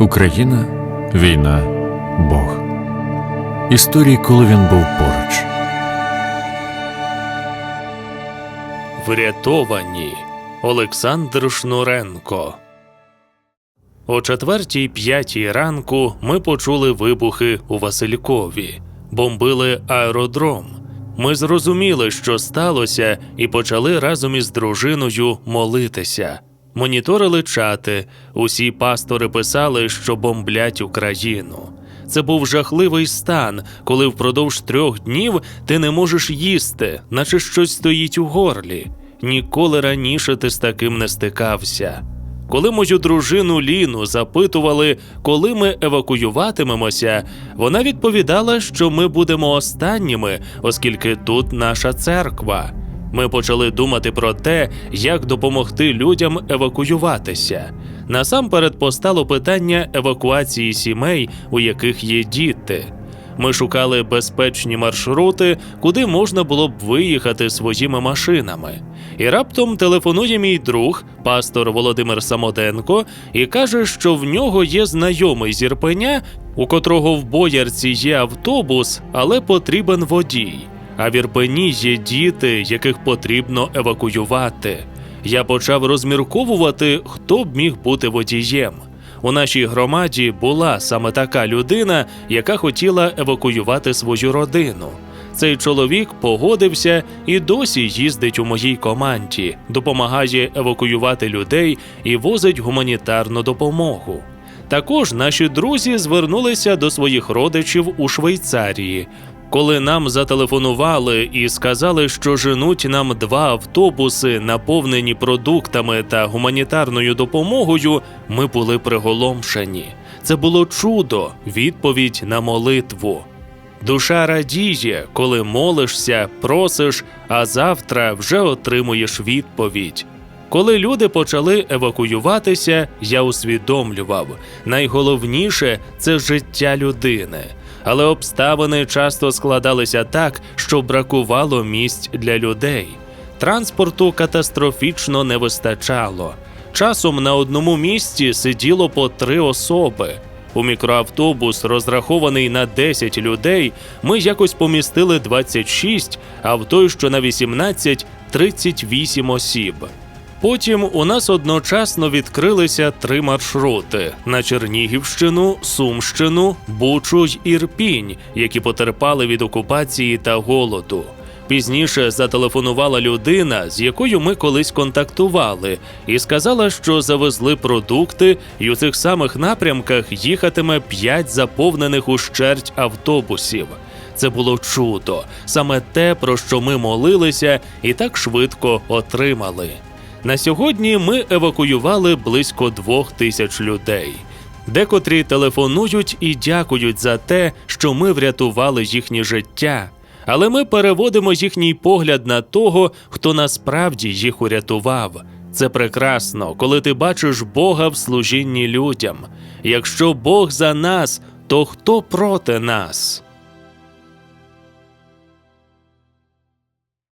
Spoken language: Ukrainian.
Україна, війна, Бог. Історії, коли він був поруч. Врятовані Олександр Шнуренко. О четвертій п'ятій ранку ми почули вибухи у Василькові, бомбили аеродром. Ми зрозуміли, що сталося, і почали разом із дружиною молитися. Моніторили чати. Усі пастори писали, що бомблять Україну. Це був жахливий стан, коли впродовж трьох днів ти не можеш їсти, наче щось стоїть у горлі. Ніколи раніше ти з таким не стикався. Коли мою дружину Ліну запитували, коли ми евакуюватимемося, вона відповідала, що ми будемо останніми, оскільки тут наша церква. Ми почали думати про те, як допомогти людям евакуюватися. Насамперед постало питання евакуації сімей, у яких є діти. Ми шукали безпечні маршрути, куди можна було б виїхати своїми машинами. І раптом телефонує мій друг, пастор Володимир Самоденко, і каже, що в нього є знайомий з Ірпеня, у котрого в боярці є автобус, але потрібен водій. А в Ірпені є діти, яких потрібно евакуювати. Я почав розмірковувати, хто б міг бути водієм. У нашій громаді була саме така людина, яка хотіла евакуювати свою родину. Цей чоловік погодився і досі їздить у моїй команді, допомагає евакуювати людей і возить гуманітарну допомогу. Також наші друзі звернулися до своїх родичів у Швейцарії. Коли нам зателефонували і сказали, що женуть нам два автобуси, наповнені продуктами та гуманітарною допомогою, ми були приголомшені. Це було чудо, відповідь на молитву. Душа радіє, коли молишся, просиш, а завтра вже отримуєш відповідь. Коли люди почали евакуюватися, я усвідомлював найголовніше це життя людини. Але обставини часто складалися так, що бракувало місць для людей. Транспорту катастрофічно не вистачало. Часом на одному місці сиділо по три особи. У мікроавтобус, розрахований на 10 людей, ми якось помістили 26, а в той, що на 18 – 38 осіб. Потім у нас одночасно відкрилися три маршрути на Чернігівщину, Сумщину, Бучу й Ірпінь, які потерпали від окупації та голоду. Пізніше зателефонувала людина, з якою ми колись контактували, і сказала, що завезли продукти, і у цих самих напрямках їхатиме п'ять заповнених ущерть автобусів. Це було чудо, саме те, про що ми молилися, і так швидко отримали. На сьогодні ми евакуювали близько двох тисяч людей. Декотрі телефонують і дякують за те, що ми врятували їхнє життя. Але ми переводимо їхній погляд на того, хто насправді їх урятував. Це прекрасно, коли ти бачиш Бога в служінні людям. Якщо Бог за нас, то хто проти нас?